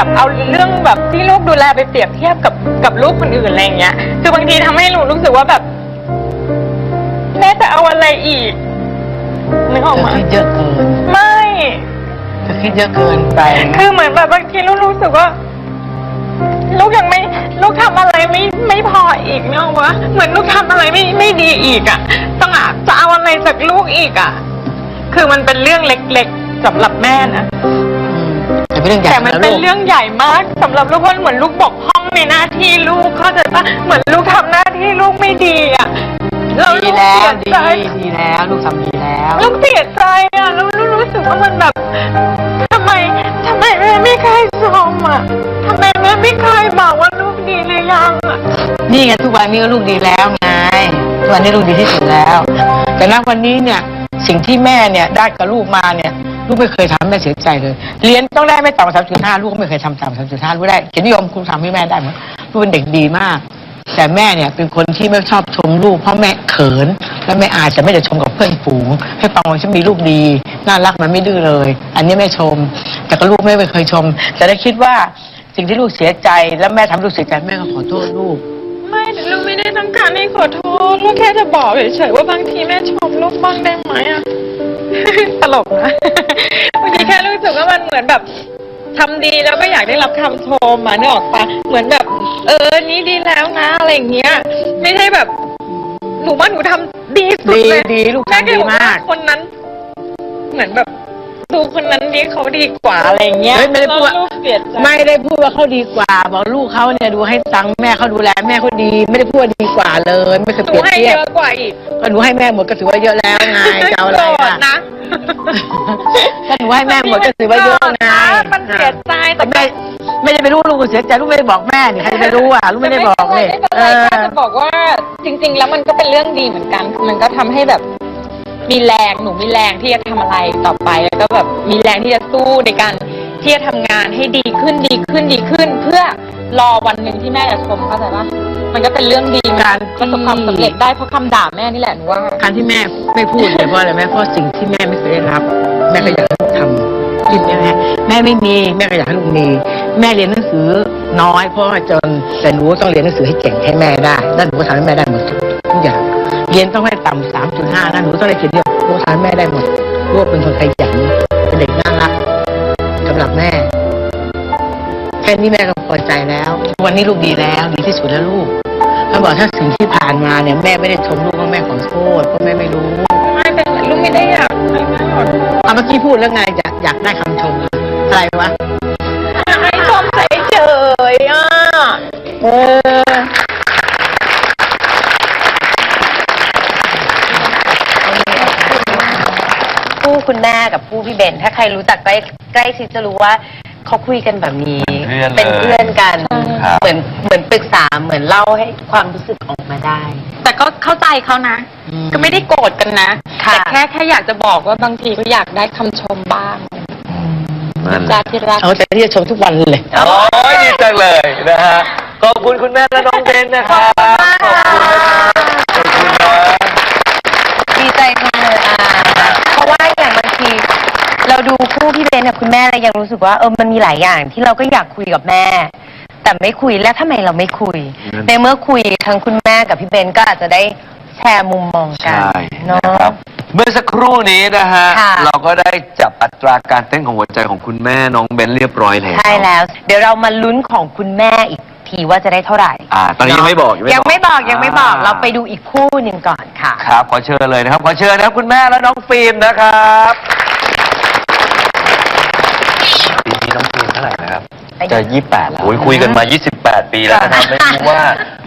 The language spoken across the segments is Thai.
แบบเอาเรื่องแบบที่ลูกดูแลไปเปรียบเทียบกับกับลูกคนอื่นอะไรอย่างเงี้ย คือบางทีทำให้หนูรู้สึกว่าแบบแม่จะเอาอะไรอีกนึกออกเธอไหมาคิดเยอะเกิน ไม่เธอคิดเยอะเกินไป คือเหมือนแบบบางทีลูกรู้สึกว่า ลูกยังไม่ ลูกทำอะไรไม่ไม่พออีกเนกอะวะเหมือนลูกทำอะไรไม่ไม่ดีอีกอะ่ะต้องอะจะเอาอะไรจากลูกอีกอะ่ะ คือมันเป็นเรื่องเล็กๆสำหรับแม่นะอืมแต่ เป็นเรื่องใหญ่แต่มันนะเป็นลูกเรื่องใหญ่มากสำหรับลูกเพราะเหมือนลูกบกพร่องในหน้าที่ลูกเข้าใจปะเหมือนลูกทำหน้าที่ลูกไม่ดีอะ่ะเราดีลูกแล้วเสียดีใจดีแล้วลูกทำดีแล้วลูกเสียใจอะแล้วลูกรู้สึกว่ามันแบบทำไมทำไมแม่ไม่เคยชมอะทำไมแม่ไม่เคยบอกว่าลูกดีหรือยังอะนี่ไงทุกวันนี้ก็ลูกดีแล้วไงทุกวันนี้ลูกดีที่สุดแล้ว แต่ณวันนี้เนี่ยสิ่งที่แม่เนี่ยได้กับลูกมาเนี่ยลูกไม่เคยทำให้แม่เสียใจเลย เรียนต้องได้ไม่ต่ำกว่าสามจุดห้าลูกก็ไม่เคยทำต่ำกว่าสามจุดห้าลูกได้เกียรตินิยมครูทำให้แม่ได้หมดลูกเป็นเด็กดีมาก แต่แม่เนี่ยเป็นคนที่ไม่ชอบชมลูกเพราะแม่เขิน และแม่อายจะไม่ได้ชมกับเพื่อนฝูง ให้ฟังว่าฉันมีลูกดีน่ารักมันไม่ดื้อเลย อันนี้แม่ชม แต่ก็ลูกแม่ไม่เคยชม แต่ได้คิดว่าสิ่งที่ลูกเสียใจ แล้วแม่ทำลูกเสียใจแม่ก็ขอโทษลูก ไม่แต่ลูกไม่ได้ต้องการให้ขอโทษลูกแค่จะบอกเฉยๆว่าบางทีแม่ชมลูกบ้างได้ไหมอะ ตลกนะบางทีแค่รู้สึกว่ามันเหมือนแบบทำดีแล้วก็อยากได้รับคำชมมาเนกออกปะเหมือนแบบ เออ นี้ดีแล้วนะอะไรอย่างเงี้ย ไม่ได้แบบหนูว่าหนูทำดีสุดเลยดีดีลูกทำแค่บอกว่ดีมาก คนนั้น เหมือนแบบ ดูคนนั้นนี่เขาดีกว่าอะไรอย่างเงี้ยเฮ้ยไม่ได้พูดว่าแล้วลูกเสียใจไม่ได้พูดว่าเขาดีกว่าบอกลูกเขาเนี่ยดูให้ตังค์แม่เขาดูแลแม่เขาดี ไม่ได้พูดว่าดีกว่าเลย ไม่เคยหเปนูรียบให้เทียเยบอะกว่าอีกก็หนูให้แม่หมดก็ถือว่าเยอะแล้วไงจะเอาอะไรโกรธอะนะถ้าหนูให้แม่หมดก็ถือว่าเยอะไงมันเสียใจแต่แต่แม่ไม่ได้ไปรู้ลูกเสียใจลูกไม่ได้บอกแม่นี่ใครจะไปรู้อะลูกไม่ได้บอกเลยไม่เป็นเอไรอ แค่จะบอกว่าจริง ๆ แล้วมันก็เป็นเรื่องดีเหมือนกัน มันก็ทำให้แบบ มีแรงหนูมีแรงที่จะทำอะไรต่อไปแล้วก็แบบมีแรงที่จะสู้ในการที่จะทำงานให้ดีขึ้นดีขึ้นดีขึ้น เพื่อรอวันหนึ่งที่แม่จะชมเข้าใจปะมันก็เป็นเรื่องดีมันการประสบความสำเร็จได้เพราะคำด่าแม่นี่แหละหนูว่าการที่แม่ไม่พูดเลยเพราะอะไรแม่เพราะสิ่งที่แม่ไม่เคยได้รับ แม่ก็อยากให้ลูกทำคิดอย่างนี้แม่ไม่มีแม่ก็อยากให้ลูกมีแม่เรียนหนังสือน้อยเพราะว่าจนแต่หนูต้องเรียนหนังสือให้เก่งให้แม่ได้แล้วหนูก็ทำให้แม่ได้หมดทุกอย่าง เรียนต้องให้ต่ำสามจุดห้านะหนูต้องได้เกียรตินิยมหนูทำให้แม่ได้หมดลูกเป็นคนขยันเป็นเด็กน่ารักสำหรับแม่แค่นี้แม่ก็พอใจแล้ว วันนี้ลูกดีแล้วดีที่สุดแล้วลูกเขาบอกถ้าสิ่งที่ผ่านมาเนี่ยแม่ไม่ได้ชมลูกว่าแม่ขอโทษเพราะแม่ไม่รู้ไม่เป็นไรลูกไม่ได้อยากให้แม่ขอโทษเอาเมื่อกี้พูดแล้วไงอยากอยากได้คำชมอะอะไรวะให้ชมเฉยๆอะเออ คู่คุณแม่กับคู่พี่เบน ถ้าใครรู้จักใกล้ใกล้ชิดจะรู้ว่าเขาคุยกันแบบนี้เป็นเพื่อนเลยเป็นเพื่อนกันครับ เหมือนเหมือนปรึกษาเหมือนเล่าให้ความรู้สึกออกมาได้ แต่ก็เข้าใจเขานะ อืมก็ไม่ได้โกรธกันนะค่ะ แต่แค่แค่อยากจะบอกว่าบางทีก็อยากได้คำชมบ้างนั่นแหจาละที่รัก เอาแต่ที่จะชมทุกวันเลย โอ้ยดีจังเลยนะฮะ ขอบคุณคุณแม่และน้องเบนนะครับ ขอบคุณนะครับขอบ คู่พี่เบนกับคุณแม่เรายังรู้สึกว่าเออมันมีหลายอย่างที่เราก็อยากคุยกับแม่ แต่ไม่คุยแล้วทำไมเราไม่คุยในเมื่อคุยทั้งคุณแม่กับพี่เบนก็อาจจะได้แชร์มุมมองกันใช่เนานะครับะเมื่อสักครู่นี้นะฮะ ค่ะ เราก็ได้จับอัตราการเต้นของหัวใจของคุณแม่น้องเบนเรียบร้อยแล้วใช่แล้ว เดี๋ยวเรามาลุ้นของคุณแม่อีกทีว่าจะได้เท่าไหร่อ่า ตอนนี้ยังไม่บอกยังไม่บอกยังไม่บอกาเราไปดูอีกคู่หนึ่งก่อนค่ะ ครับ ขอเชิญเลยนะครับ ขอเชิญนะครับคุณแม่และน้องฟิล์มนะครับปี นี้น้องฟิล์มเท่าไหร่นะครับจะ28แล้ว โอ้ยคุยกันมา 28 ปีแล้วนะครับ ไม่รู้ว่า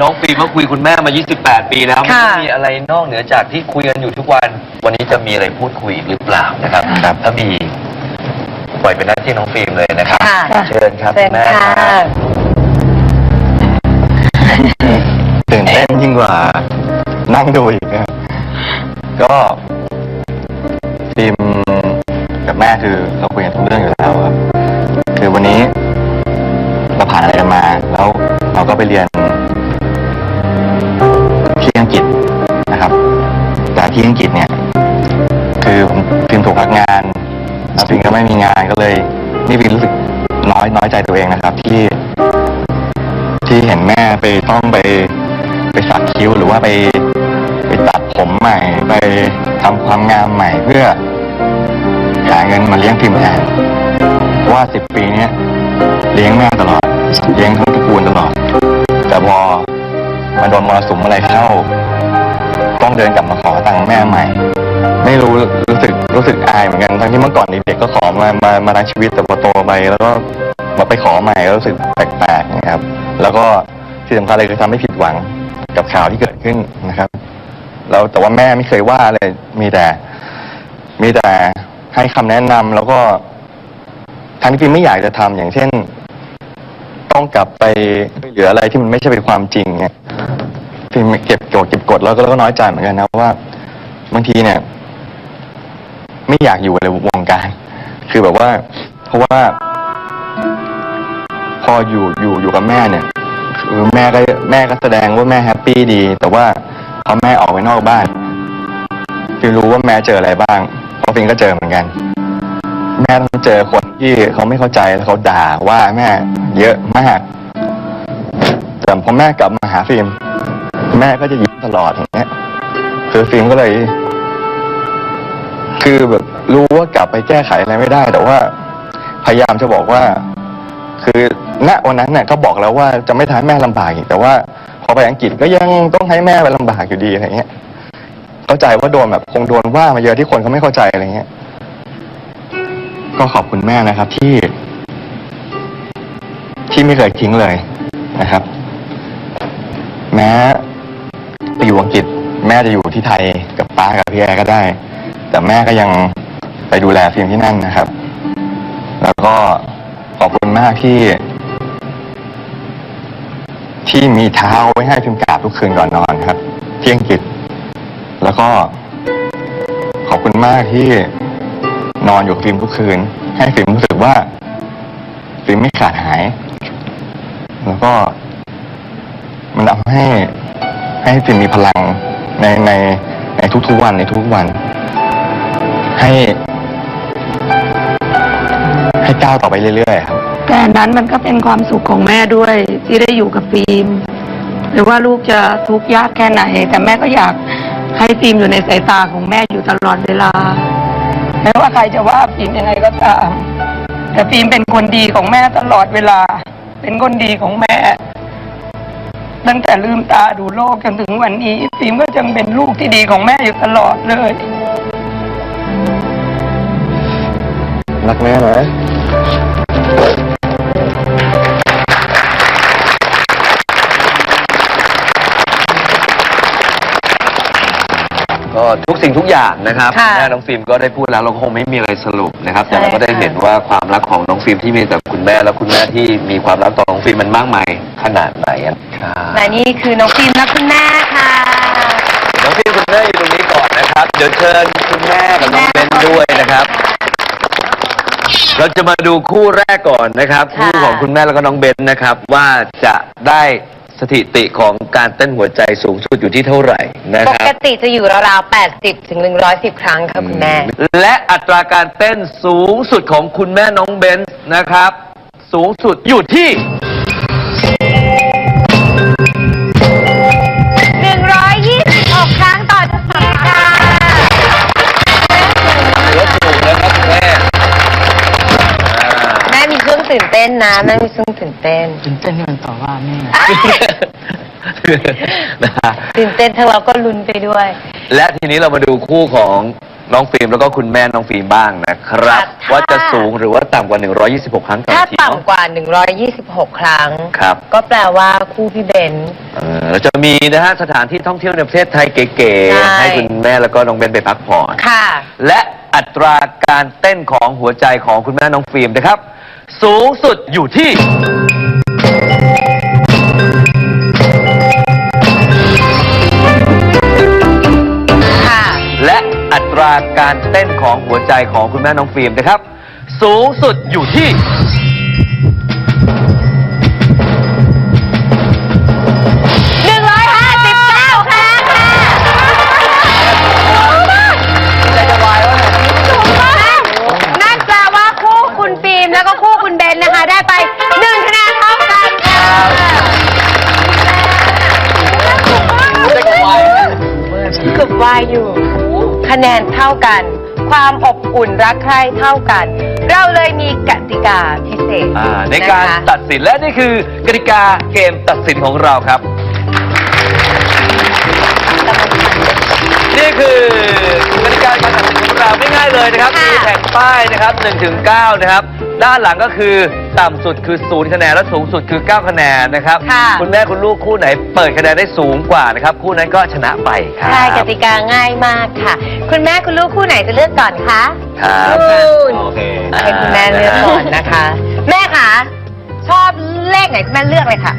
น้องฟิล์มเขาคุยคุณแม่มา 28 ปีแล้วไม่ค่ะรู้มีอะไรนอกเหนือจากที่คุยกันอยู่ทุกวัน วันนี้จะมีอะไรพูดคุยอีกหรือเปล่านะครับครับถ้ามีปล่อยเป็นหน้าที่น้องฟิล์มเลยนะครับ ค่ะ เชิญครับเชิคุญณแม่ค่ะครับตื่นเต้นยิ่งกว่า นั่งดูอีกนะครับก็ฟิล์มกับแม่คือเราคุยกันทุกเรื่องอยู่แล้วครับ ไปเรียนที่อังกฤษนะครับ แต่ที่อังกฤษเนี่ย คือผมฟิล์มถูกพักงานแล้วฟิล์มก็ไม่มีงานก็เลย นี่ฟิล์มรู้สึกน้อยน้อยใจตัวเองนะครับ ที่ ที่เห็นแม่ไปต้องไปไปสักคิ้วหรือว่าไปไปตัดผมใหม่ ไปทำความงามใหม่เพื่อหาเงินมาเลี้ยงพิมพ์แทนว่าสิบปีเนี้ยเลี้ยงแม่ตลอดเลี้ยงทั้งตระกูลตลอด พอมาโดนมรสุมอะไรเข้า ต้องเดินกลับมาขอตังค์แม่ใหม่ ไม่รู้รู้สึกรู้สึกอายเหมือนกันทั้งที่เมื่อก่อนเด็กๆก็ขอมามามาทั้งชีวิตแต่พอโตไปแล้วก็มาไปขอใหม่ก็รู้สึกแปลกๆนะครับ แล้วก็ที่สำคัญเลยคือทำให้ผิดหวังกับข่าวที่เกิดขึ้นนะครับแล้วแต่ว่าแม่ไม่เคยว่าเลยมีแต่ มีแต่ให้คำแนะนำแล้วก็ทั้งที่พีไม่อยากจะทำอย่างเช่น ต้องกลับไปเหลืออะไรที่มันไม่ใช่เป็นความจริงเนี่ยพี่เก็บโกรธเก็บกดแล้วก็แล้วก็น้อยใจเหมือนกันนะว่า บางทีเนี่ย ไม่อยากอยู่ในวงการ คือแบบว่า เพราะว่า พออยู่อยู่อยู่กับแม่เนี่ยคือแม่ก็แม่ก็แสดงว่าแม่แฮปปี้ดี แต่ว่าพอแม่ออกไปนอกบ้านฟิลรู้ว่าแม่เจออะไรบ้างเพราะฟินก็เจอเหมือนกัน แม่ต้องเจอคนที่เขาไม่เข้าใจแล้วเขาด่าว่าแม่เยอะมาก แต่พอแม่กลับมาหาฟิล์มแม่ก็จะยิ้มตลอดอย่างเงี้ยคือฟิล์มก็เลย คือแบบรู้ว่ากลับไปแก้ไขอะไรไม่ได้ แต่ว่า พยายามจะบอกว่า คือณวันนั้นเนี่ยก็บอกแล้วว่าจะไม่ทำให้แม่ลำบากอีกแต่ว่า พอไปอังกฤษก็ยังต้องให้แม่ไปลำบากอยู่ดีอะไรเงี้ย เข้าใจว่าโดนแบบคงโดนว่ามาเยอะที่คนเขาไม่เข้าใจอะไรเงี้ย ก็ขอบคุณแม่นะครับที่ ที่ไม่เคยทิ้งเลยนะครับ แม้ไปอยู่อังกฤษ แม่จะอยู่ที่ไทยกับป้ากับพี่แอร์ก็ได้ แต่แม่ก็ยังไปดูแลฟิล์มที่นั่นนะครับ แล้วก็ขอบคุณมากที่ ที่มีเท้าไว้ให้พิมพ์กราบทุกคืนก่อนนอนครับ เที่อังกฤษแล้วก็ขอบคุณมากที่ นอนอยู่กับฟิล์มทุกคืน ให้ฟิล์มรู้สึกว่าฟิล์มไม่ขาดหาย แล้วก็ มันทำให้ ให้ฟิล์มมีพลังในในในทุกๆวันในทุกวัน ให้ ให้ก้าวต่อไปเรื่อยๆครับแต่นนั้นมันก็เป็นความสุขของแม่ด้วย ที่ได้อยู่กับฟิล์มหรือว่าลูกจะทุกข์ยากแค่ไหน แต่แม่ก็อยากให้ฟิล์มอยู่ในสายตาของแม่อยู่ตลอดเวลา แม้ว่าใครจะว่าฟิล์มยังไงก็ตาม แต่ฟิล์มเป็นคนดีของแม่ตลอดเวลา เป็นคนดีของแม่ ตั้งแต่ลืมตาดูโลกจนถึงวันนี้ฟิล์มก็ยังเป็นลูกที่ดีของแม่อยู่ตลอดเลยรักแม่ไหม ก็ทุกสิ่งทุกอย่างนะครับค่ะแม่น้องฟิล์มก็ได้พูดแล้วเราก็คงไม่มีอะไรสรุปนะครับ แต่ใช่เราก็ได้ค่ะเห็นว่าความรักของน้องฟิล์มที่มีต่อคุณแม่และคุณแม่ที่มีความรักต่อน้องฟิล์มมันมากมายขนาดไหนอะครับ และนี่คือน้องฟิล์มและคุณแม่ค่ะ น้องฟิล์มคุณแม่อยู่ตรงนี้ก่อนนะครับ เดี๋ยวเชิญคุณแม่กับน้องเบนด้วยนะครับ เราจะมาดูคู่แรกก่อนนะครับ ค่ะ คู่ของคุณแม่แล้วก็น้องเบนนะครับ ว่าจะได้ สถิติของการเต้นหัวใจสูงสุดอยู่ที่เท่าไหร่นะปครักบติจะอยู่ราวๆ 80 ถึง 110 ครั้งค่ะคุณแม่ และอัตราการเต้นสูงสุดของคุณแม่น้องเบนซ์นะครับ สูงสุดอยู่ที่ 126 ครั้งต่อนาทีค่ะ ถือว่าสูงนะครับคุณแม่อ่า แม่มีเครื่องตื่นเต้นนะ แม่มีเครื่องตื่น เต้น ตื่นเต้นที่มันต่อว่าแม่ นะฮะตื่นเต้นทั้งเราก็ลุ้นไปด้วยและทีนี้เรามาดูคู่ของน้องฟิล์มแล้วก็คุณแม่น้องฟิล์มบ้างนะครับค่ะว่าจะสูงหรือว่าต่ำกว่า 126 ครั้งต่อถ้านาทีเนาะต่ำกว่า 126 ครั้ง ครับ ก็แปลว่าคู่พี่เบนซ์ เอ่อเราจะมีนะฮะสถานที่ท่องเที่ยวในประเทศไทยเก๋ใช่ ๆ ให้คุณแม่แล้วก็น้องเบนไปพักผ่อน ค่ะ และอัตราการเต้นของหัวใจของคุณแม่น้องฟิล์มนะครับ สูงสุดอยู่ที่ ค่ะ และอัตราการเต้นของหัวใจของคุณแม่น้องฟิล์มนะครับ สูงสุดอยู่ที่ เกือบวายอยู่ คะแนนเท่ากัน ความอบอุ่นรักใคร่เท่ากัน เราเลยมีกติกาพิเศษอ่าในการนะคะ ตัดสินและนี่คือกติกาเกมตัดสินของเราครับ นี่คือกติกาการตัดสินของเราไม่ง่ายเลยนะครับค่ะมีแผ่นป้ายนะครับ1ถึง9นะครับ ด้านหลังก็คือต่ำสุดคือ 0 คะแนน และสูงสุดคือ 9 คะแนนนะครับค่ะคุณแม่คุณลูกคู่ไหนเปิดคะแนนได้สูงกว่านะครับ คู่นั้นก็ชนะไปครับใช่กติกาง่ายมากค่ะ คุณแม่คุณลูกคู่ไหนจะเลือกก่อนคะครับคุณโอเคให้คุณแม่เลือกก่อนนะคะ แม่คะชอบเลขไหนคุณแม่เลือกเลยค่ะ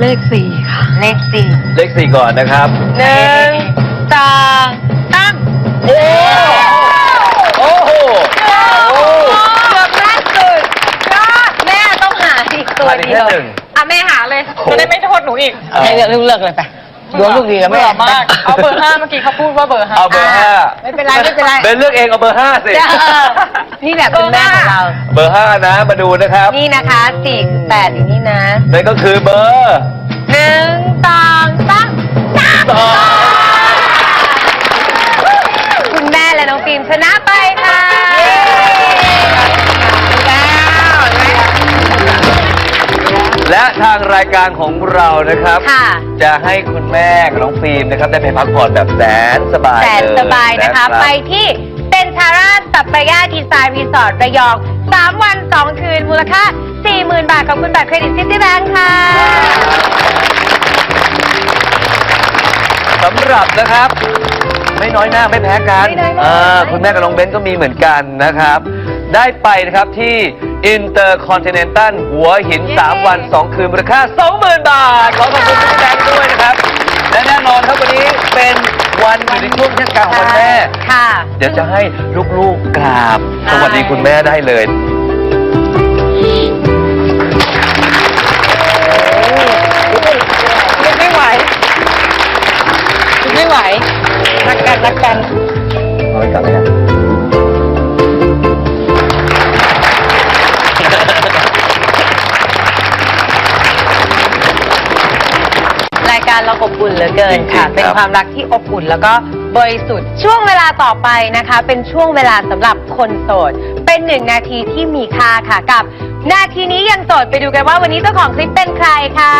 เลขสี่ค่ะ เลขสี่เลขสี่ก่อนนะครับหนึ่งส องสามโอ้โอ้โหโอ้เกือบล่าสุดยอดแม่ต้องหาอีกตัวขาดอีกเดีแค่ยวหนึ่งอะแม่หาเลยจะได้ไม่โทษหนูอีกให้เลือกเลือกเลยไปดวงลูกดีกับแม่เบื่อมากเอาเบอร์ห้าเมื่อกี้เขาพูดว่าเบอร์ห้าเอาเบอร์ห้าไม่เป็นไรไม่เป็นไรเบนเลือกเองเอาเบอร์ห้าสิเออนี่แหละคุณแม่ของเราเบอร์ห้านะมาดูนะครับ นี่นะคะสี่สิบแปดอย่างนี้นะนั่นก็คือเบอร์หนึ่งสองสามสาม สอง คุณแม่และน้องฟิล์ม ชนะไปค่ะแล้วและทางรายการของเรานะครับ ค่ะ จะให้คุณแม่กับน้องฟิล์มนะครับได้ไปพักผ่อนแบบแสนสบายแสนเลยสบายนะคะรับไปที่เซนทาร่าสัปปายาดีไซน์รีสอร์ทระยอง 3 วัน 2 คืน มูลค่า 40,000 บาทกับคุณบัตรเครดิตซิตี้แบงค์ค่ะสำหรับนะครับ ไม่น้อยหน้าไม่แพ้กันไม่น้อยหน้าอ่าคุณแม่กับน้องเบนก็มีเหมือนกันนะครับ ได้ไปนะครับที่ Intercontinental หัวหิน 3 วัน 2 คืนมูลค่า 20,000 บาท ขอขอบคุณคุณแบงค์ด้วยนะครับ และแน่นอนครับวันนี้เป็นวันอยู่ในช่วงเทศกาลของวันแม่ ค่ะ เดี๋ยวจะให้ลูกๆกราบ สวัสดีคุณแม่ได้เลย รักกันรักกันเอาไว้กลับเลยนะรายการเราอบอุ่นเหลือเกินค่ะ จริงๆเป็นครับความรักที่อบอุ่นแล้วก็บริสุทธิ์ ช่วงเวลาต่อไปนะคะ เป็นช่วงเวลาสำหรับคนโสด เป็นหนึ่งนาทีที่มีค่าค่ะกับ นาทีนี้ยังโสดไปดูกันว่าวันนี้เจ้าของคลิปเป็นใครค่ะ